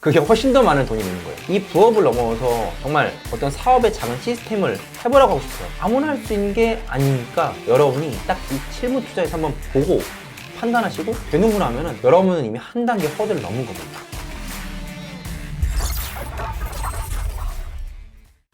그게 훨씬 더 많은 돈이 되는 거예요. 이 부업을 넘어서 정말 어떤 사업의 작은 시스템을 해보라고 하고 싶어요. 아무나 할 수 있는 게 아니니까 여러분이 딱 이 실무 투자에서 한번 보고 판단하시고 되는구나 하면은 여러분은 이미 한 단계 허들을 넘은 겁니다.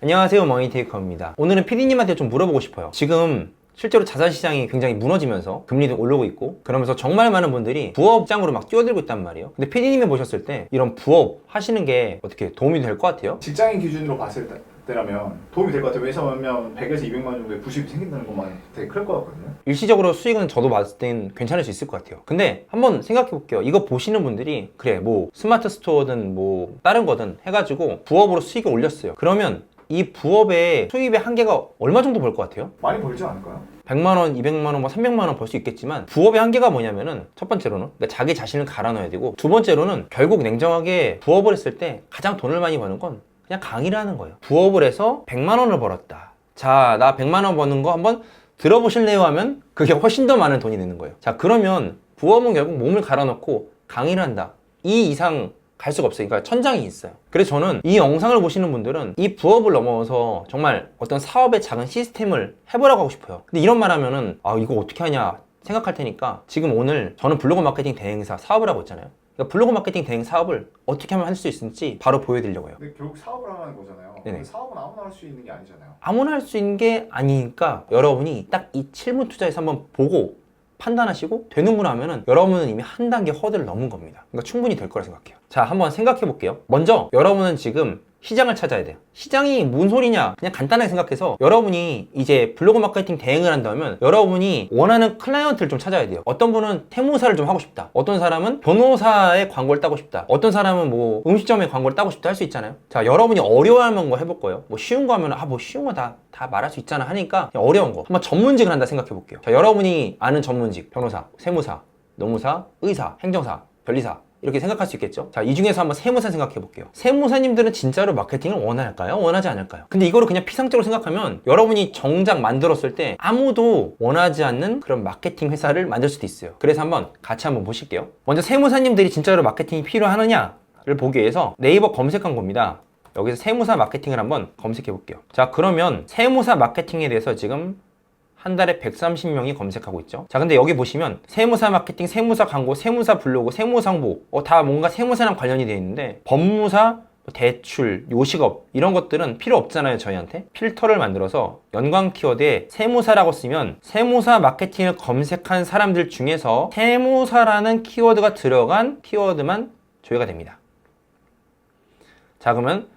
안녕하세요 머니테이커입니다 오늘은 PD님한테 좀 물어보고 싶어요 지금 실제로 자산 시장이 굉장히 무너지면서 금리도 오르고 있고 그러면서 정말 많은 분들이 부업장으로 막 뛰어들고 있단 말이에요 근데 PD님이 보셨을 때 이런 부업 하시는 게 어떻게 도움이 될 것 같아요? 직장인 기준으로 봤을 때- 때라면 도움이 될 것 같아요. 왜냐면 100에서 200만 원 정도의 부식이 생긴다는 것만 되게 클 것 같거든요. 일시적으로 수익은 저도 봤을 땐 괜찮을 수 있을 것 같아요 근데 한번 생각해 볼게요 이거 보시는 분들이 그래 뭐 스마트 스토어든 뭐 다른 거든 해가지고 부업으로 수익을 올렸어요 그러면 이 부업의 수입의 한계가 얼마 정도 벌 것 같아요? 많이 벌지 않을까요? 100만 원, 200만 원, 뭐 300만 원 벌 수 있겠지만 부업의 한계가 뭐냐면은 첫 번째로는 그러니까 자기 자신을 갈아 넣어야 되고 두 번째로는 결국 냉정하게 부업을 했을 때 가장 돈을 많이 버는 건 그냥 강의를 하는 거예요. 부업을 해서 100만 원을 벌었다. 자, 나 100만 원 버는 거 한번 들어보실래요 하면 그게 훨씬 더 많은 돈이 되는 거예요. 자, 그러면 부업은 결국 몸을 갈아 넣고 강의를 한다. 이 이상 갈 수가 없어요. 그러니까 천장이 있어요. 그래서 저는 이 영상을 보시는 분들은 이 부업을 넘어서 정말 어떤 사업의 작은 시스템을 해보라고 하고 싶어요. 근데 이런 말 하면은 아, 이거 어떻게 하냐 생각할 테니까 지금 오늘 저는 블로그 마케팅 대행사 사업을 하고 있잖아요. 그러니까 블로그 마케팅 대행 사업을 어떻게 하면 할 수 있을지 바로 보여드리려고요. 근데 결국 사업을 하는 거잖아요. 네네. 근데 사업은 아무나 할 수 있는 게 아니잖아요. 아무나 할 수 있는 게 아니니까 여러분이 딱이 실무 투자에서 한번 보고 판단하시고 되는구나 하면은 여러분은 이미 한 단계 허들을 넘은 겁니다. 그러니까 충분히 될 거라 생각해요. 자, 한번 생각해 볼게요. 먼저 여러분은 지금 시장을 찾아야 돼요. 시장이 뭔 소리냐? 그냥 간단하게 생각해서 여러분이 이제 블로그 마케팅 대행을 한다면 여러분이 원하는 클라이언트를 좀 찾아야 돼요. 어떤 분은 태무사를 좀 하고 싶다. 어떤 사람은 변호사의 광고를 따고 싶다. 어떤 사람은 뭐 음식점의 광고를 따고 싶다 할 수 있잖아요. 자, 여러분이 어려워하는 거 해볼 거예요. 뭐 쉬운 거 하면 아 뭐 쉬운 거 다 다 말할 수 있잖아 하니까 어려운 거 한번 전문직을 한다 생각해 볼게요. 자, 여러분이 아는 전문직 변호사, 세무사, 노무사, 의사, 행정사, 변리사 이렇게 생각할 수 있겠죠? 자, 이 중에서 한번 세무사 생각해 볼게요. 세무사님들은 진짜로 마케팅을 원할까요? 원하지 않을까요? 근데 이거를 그냥 피상적으로 생각하면 여러분이 정작 만들었을 때 아무도 원하지 않는 그런 마케팅 회사를 만들 수도 있어요. 그래서 한번 같이 한번 보실게요. 먼저 세무사님들이 진짜로 마케팅이 필요하느냐를 보기 위해서 네이버 검색한 겁니다. 여기서 세무사 마케팅을 한번 검색해 볼게요. 자, 그러면 세무사 마케팅에 대해서 지금 한 달에 130명이 검색하고 있죠. 자, 근데 여기 보시면 세무사 마케팅, 세무사 광고, 세무사 블로그, 세무사 홍보, 어, 다 뭔가 세무사랑 관련이 되어 있는데 법무사, 뭐 대출, 요식업 이런 것들은 필요 없잖아요, 저희한테. 필터를 만들어서 연관 키워드에 세무사라고 쓰면 세무사 마케팅을 검색한 사람들 중에서 세무사라는 키워드가 들어간 키워드만 조회가 됩니다. 자, 그러면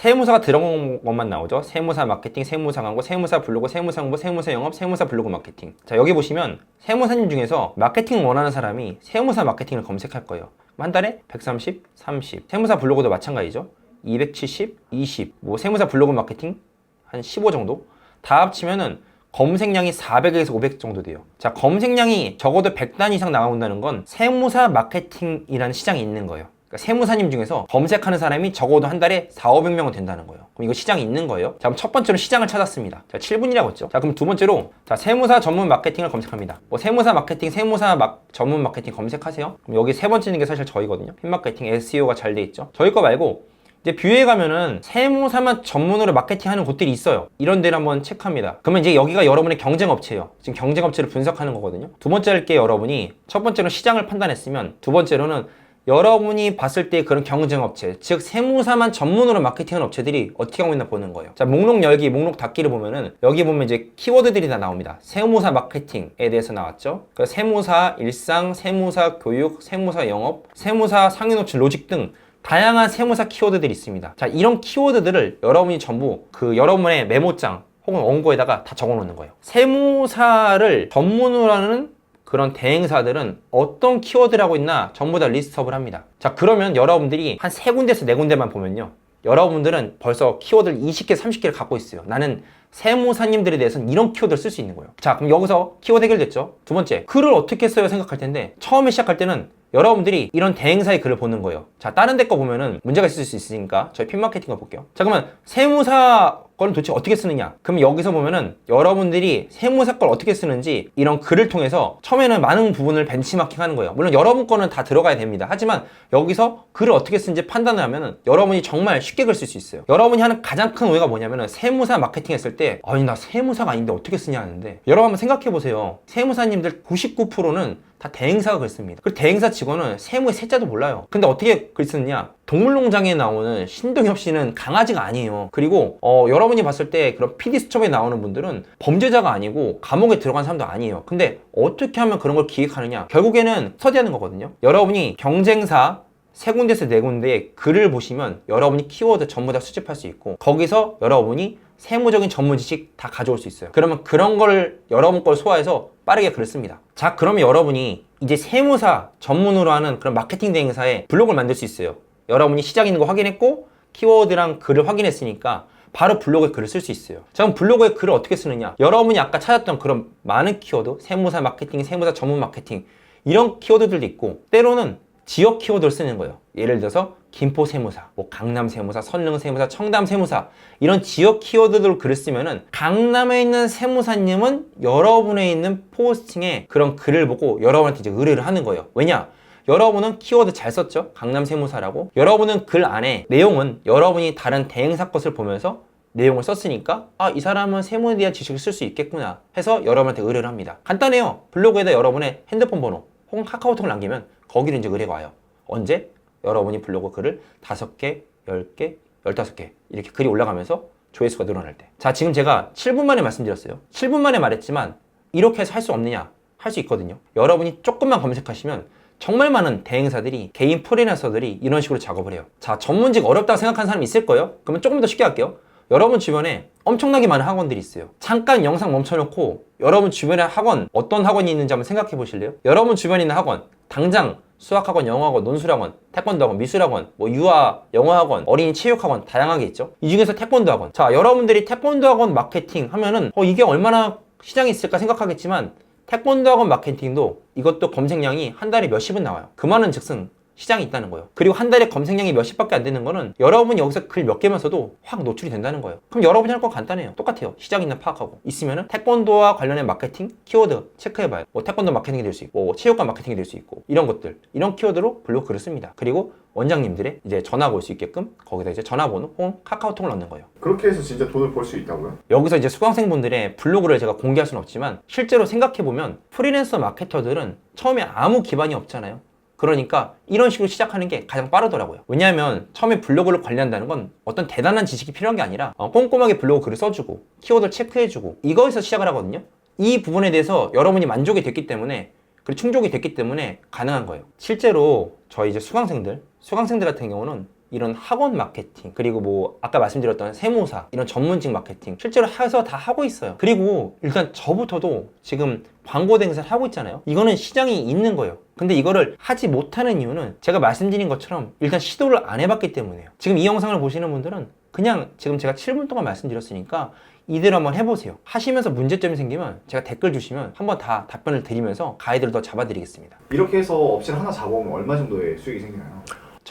세무사가 들어간 것만 나오죠. 세무사 마케팅, 세무사 광고, 세무사 블로그, 세무사 홍보, 세무사 영업, 세무사 블로그 마케팅. 자, 여기 보시면 세무사님 중에서 마케팅을 원하는 사람이 세무사 마케팅을 검색할 거예요. 한 달에 130, 30. 세무사 블로그도 마찬가지죠. 270, 20. 뭐 세무사 블로그 마케팅 한 15 정도. 다 합치면은 검색량이 400에서 500 정도 돼요. 자, 검색량이 적어도 100단 이상 나온다는 건 세무사 마케팅이라는 시장이 있는 거예요. 그러니까 세무사님 중에서 검색하는 사람이 적어도 한 달에 4, 500명은 된다는 거예요. 그럼 이거 시장이 있는 거예요. 자, 그럼 첫 번째로 시장을 찾았습니다. 자, 7분이라고 했죠. 자, 그럼 두 번째로 자, 세무사 전문 마케팅을 검색합니다. 뭐 세무사 마케팅, 세무사 막 전문 마케팅 검색하세요. 그럼 여기 세 번째는 게 사실 저희거든요. 핀 마케팅 SEO가 잘 돼 있죠. 저희 거 말고 이제 뷰에 가면은 세무사만 전문으로 마케팅하는 곳들이 있어요. 이런 데를 한번 체크합니다. 그러면 이제 여기가 여러분의 경쟁 업체예요. 지금 경쟁 업체를 분석하는 거거든요. 두 번째 할 게 여러분이 첫 번째로 시장을 판단했으면 두 번째로는 여러분이 봤을 때 그런 경쟁 업체, 즉 세무사만 전문으로 마케팅하는 업체들이 어떻게 하고 있나 보는 거예요. 자, 목록 열기, 목록 닫기를 보면은 여기 보면 이제 키워드들이 다 나옵니다. 세무사 마케팅에 대해서 나왔죠. 그 세무사 일상, 세무사 교육, 세무사 영업, 세무사 상위 노출 로직 등 다양한 세무사 키워드들이 있습니다. 자, 이런 키워드들을 여러분이 전부 그 여러분의 메모장 혹은 원고에다가 다 적어 놓는 거예요. 세무사를 전문으로 하는 그런 대행사들은 어떤 키워드를 하고 있나 전부 다 리스트업을 합니다. 자, 그러면 여러분들이 한 세 군데에서 네 군데만 보면요. 여러분들은 벌써 키워드를 20개, 30개를 갖고 있어요. 나는 세무사님들에 대해서는 이런 키워드를 쓸 수 있는 거예요. 자, 그럼 여기서 키워드 해결됐죠? 두 번째, 글을 어떻게 써요 생각할 텐데 처음에 시작할 때는 여러분들이 이런 대행사의 글을 보는 거예요. 자, 다른 데 거 보면은 문제가 있을 수 있으니까 저희 핀 마케팅 거 볼게요. 자, 그러면 세무사 거는 도대체 어떻게 쓰느냐? 그럼 여기서 보면은 여러분들이 세무사 걸 어떻게 쓰는지 이런 글을 통해서 처음에는 많은 부분을 벤치마킹 하는 거예요. 물론 여러분 거는 다 들어가야 됩니다. 하지만 여기서 글을 어떻게 쓰는지 판단을 하면은 여러분이 정말 쉽게 글 쓸 수 있어요. 여러분이 하는 가장 큰 오해가 뭐냐면은 세무사 마케팅 했을 때 아니 나 세무사가 아닌데 어떻게 쓰냐 하는데 여러분 한번 생각해 보세요. 세무사님들 99%는 다 대행사가 글 씁니다. 그리고 대행사 직원은 세무의 세자도 몰라요. 근데 어떻게 글 쓰느냐? 동물농장에 나오는 신동엽 씨는 강아지가 아니에요. 그리고 어, 여러분이 봤을 때 그런 PD 수첩에 나오는 분들은 범죄자가 아니고 감옥에 들어간 사람도 아니에요. 근데 어떻게 하면 그런 걸 기획하느냐? 결국에는 스터디하는 거거든요. 여러분이 경쟁사 세 군데에서 네 군데의 글을 보시면 여러분이 키워드 전부 다 수집할 수 있고 거기서 여러분이 세무적인 전문 지식 다 가져올 수 있어요. 그러면 그런 걸 여러분 걸 소화해서 빠르게 글을 씁니다. 자, 그러면 여러분이 이제 세무사 전문으로 하는 그런 마케팅 대행사에 블로그를 만들 수 있어요. 여러분이 시장 있는 거 확인했고 키워드랑 글을 확인했으니까 바로 블로그에 글을 쓸 수 있어요. 자, 그럼 블로그에 글을 어떻게 쓰느냐? 여러분이 아까 찾았던 그런 많은 키워드, 세무사 마케팅, 세무사 전문 마케팅 이런 키워드들도 있고 때로는 지역 키워드를 쓰는 거예요. 예를 들어서 김포 세무사, 뭐 강남 세무사, 선릉 세무사, 청담 세무사 이런 지역 키워드로 글을 쓰면은 강남에 있는 세무사님은 여러분의 있는 포스팅에 그런 글을 보고 여러분한테 이제 의뢰를 하는 거예요. 왜냐? 여러분은 키워드 잘 썼죠? 강남 세무사라고. 여러분은 글 안에 내용은 여러분이 다른 대행사 것을 보면서 내용을 썼으니까 아 이 사람은 세무에 대한 지식을 쓸 수 있겠구나 해서 여러분한테 의뢰를 합니다. 간단해요. 블로그에다 여러분의 핸드폰 번호 혹은 카카오톡을 남기면 거기로 이제 의뢰가 와요. 언제? 여러분이 블로그 글을 5개, 10개, 15개 이렇게 글이 올라가면서 조회수가 늘어날 때. 자, 지금 제가 7분 만에 말씀드렸어요. 7분 만에 말했지만 이렇게 해서 할 수 없느냐? 할 수 있거든요. 여러분이 조금만 검색하시면 정말 많은 대행사들이 개인 프리랜서들이 이런 식으로 작업을 해요. 자, 전문직 어렵다고 생각하는 사람이 있을 거예요. 그러면 조금 더 쉽게 할게요. 여러분 주변에 엄청나게 많은 학원들이 있어요. 잠깐 영상 멈춰놓고 여러분 주변에 학원 어떤 학원이 있는지 한번 생각해 보실래요? 여러분 주변에 있는 학원 당장 수학학원, 영어학원, 논술학원, 태권도학원, 미술학원, 뭐 유아, 영어학원, 어린이 체육학원 다양하게 있죠. 이 중에서 태권도학원. 자, 여러분들이 태권도학원 마케팅 하면은 어 이게 얼마나 시장이 있을까 생각하겠지만 태권도학원 마케팅도 이것도 검색량이 한 달에 몇십은 나와요. 그 말은 즉슨 시장이 있다는 거예요. 그리고 한 달에 검색량이 몇십밖에 안 되는 거는 여러분이 여기서 글 몇 개만 써도 확 노출이 된다는 거예요. 그럼 여러분이 할 건 간단해요. 똑같아요. 시장 있는 파악하고 있으면은 태권도와 관련된 마케팅 키워드 체크해봐요. 뭐 태권도 마케팅이 될 수 있고, 뭐 체육관 마케팅이 될 수 있고 이런 것들 이런 키워드로 블로그 글을 씁니다. 그리고 원장님들의 이제 전화가 올 수 있게끔 거기다 이제 전화번호 혹은 카카오톡을 넣는 거예요. 그렇게 해서 진짜 돈을 벌 수 있다고요? 여기서 이제 수강생분들의 블로그를 제가 공개할 수는 없지만 실제로 생각해 보면 프리랜서 마케터들은 처음에 아무 기반이 없잖아요. 그러니까 이런 식으로 시작하는 게 가장 빠르더라고요. 왜냐하면 처음에 블로그를 관리한다는 건 어떤 대단한 지식이 필요한 게 아니라 어, 꼼꼼하게 블로그 글을 써주고 키워드를 체크해주고 이거에서 시작을 하거든요. 이 부분에 대해서 여러분이 만족이 됐기 때문에 그리고 충족이 됐기 때문에 가능한 거예요. 실제로 저희 이제 수강생들, 수강생들 같은 경우는 이런 학원 마케팅 그리고 뭐 아까 말씀드렸던 세무사 이런 전문직 마케팅 실제로 해서 다 하고 있어요. 그리고 일단 저부터도 지금 광고 대행사를 하고 있잖아요. 이거는 시장이 있는 거예요. 근데 이거를 하지 못하는 이유는 제가 말씀드린 것처럼 일단 시도를 안 해봤기 때문이에요. 지금 이 영상을 보시는 분들은 그냥 지금 제가 7분 동안 말씀드렸으니까 이대로 한번 해보세요. 하시면서 문제점이 생기면 제가 댓글 주시면 한번 다 답변을 드리면서 가이드를 더 잡아드리겠습니다. 이렇게 해서 업체를 하나 잡아오면 얼마 정도의 수익이 생기나요?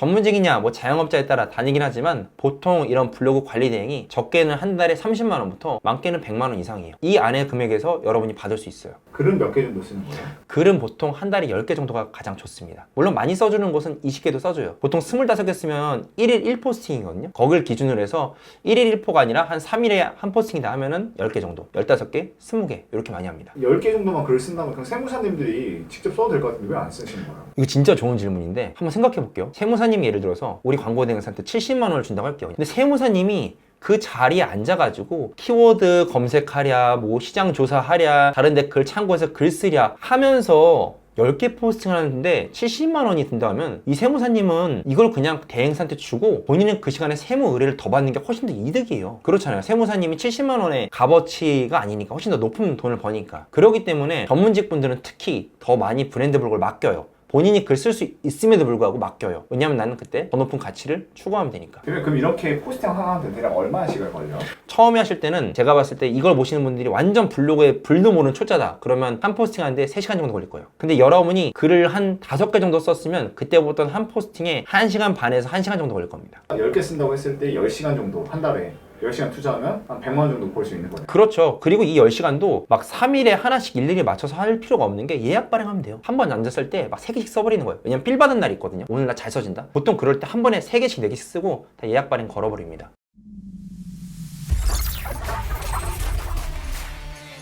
전문직이냐 뭐 자영업자에 따라 다르긴 하지만 보통 이런 블로그 관리 대행이 적게는 한 달에 30만 원부터 많게는 100만 원 이상이에요. 이 안의 금액에서 여러분이 받을 수 있어요. 글은 몇 개 정도 쓰는 거예요? 글은 보통 한 달에 10개 정도가 가장 좋습니다. 물론 많이 써주는 곳은 20개도 써줘요. 보통 25개 쓰면 1일 1포스팅이거든요. 거길 기준으로 해서 1일 1포가 아니라 한 3일에 한 포스팅이다 하면은 10개 정도, 15개, 20개 이렇게 많이 합니다. 10개 정도만 글을 쓴다면 그냥 세무사님들이 직접 써도 될 것 같은데 왜 안 쓰시는 거예요? 이거 진짜 좋은 질문인데 한번 생각해 볼게요. 세무사 님이 예를 들어서 우리 광고 대행사한테 70만 원을 준다고 할게요. 근데 세무사님이 그 자리에 앉아가지고 키워드 검색하랴, 뭐 시장 조사하랴, 다른 댓글 참고해서 글 쓰랴 하면서 10개 포스팅을 하는데 70만 원이 든다면 이 세무사님은 이걸 그냥 대행사한테 주고 본인은 그 시간에 세무 의뢰를 더 받는 게 훨씬 더 이득이에요. 그렇잖아요. 세무사님이 70만 원의 값어치가 아니니까 훨씬 더 높은 돈을 버니까. 그렇기 때문에 전문직 분들은 특히 더 많이 브랜드 블로그를 맡겨요. 본인이 글 쓸 수 있음에도 불구하고 맡겨요. 왜냐면 나는 그때 더 높은 가치를 추구하면 되니까. 그러면 그럼 이렇게 포스팅 하나한테 대략 얼마나 시간 걸려? 처음에 하실 때는 제가 봤을 때 이걸 보시는 분들이 완전 블로그에 불도 모르는 초짜다. 그러면 한 포스팅 하는데 3시간 정도 걸릴 거예요. 근데 여러분이 글을 한 다섯 개 정도 썼으면 그때부터는 한 포스팅에 1시간 반에서 1시간 정도 걸릴 겁니다. 10개 쓴다고 했을 때 10시간 정도 한 달에 10시간 투자하면 한 100만 원 정도 벌 수 있는 거네. 그렇죠. 그리고 이 10시간도 막 3일에 하나씩 일일이 맞춰서 할 필요가 없는 게 예약 발행하면 돼요. 한 번 앉았을 때 막 3개씩 써버리는 거예요. 왜냐면 필 받은 날이 있거든요. 오늘 나 잘 써진다. 보통 그럴 때 한 번에 3개씩 4개씩 쓰고 다 예약 발행 걸어버립니다.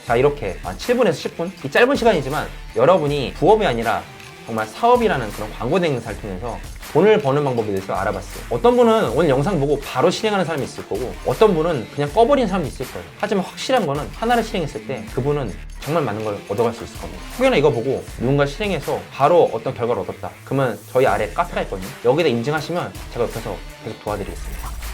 자 이렇게 7분에서 10분 이 짧은 시간이지만 여러분이 부업이 아니라 정말 사업이라는 그런 광고 대행사를 통해서 돈을 버는 방법에 대해서 알아봤어요. 어떤 분은 오늘 영상 보고 바로 실행하는 사람이 있을 거고 어떤 분은 그냥 꺼버리는 사람도 있을 거예요. 하지만 확실한 거는 하나를 실행했을 때 그분은 정말 많은 걸 얻어갈 수 있을 겁니다. 혹여나 이거 보고 누군가 실행해서 바로 어떤 결과를 얻었다. 그러면 저희 아래 카페가 있거든요. 여기다 인증하시면 제가 옆에서 계속 도와드리겠습니다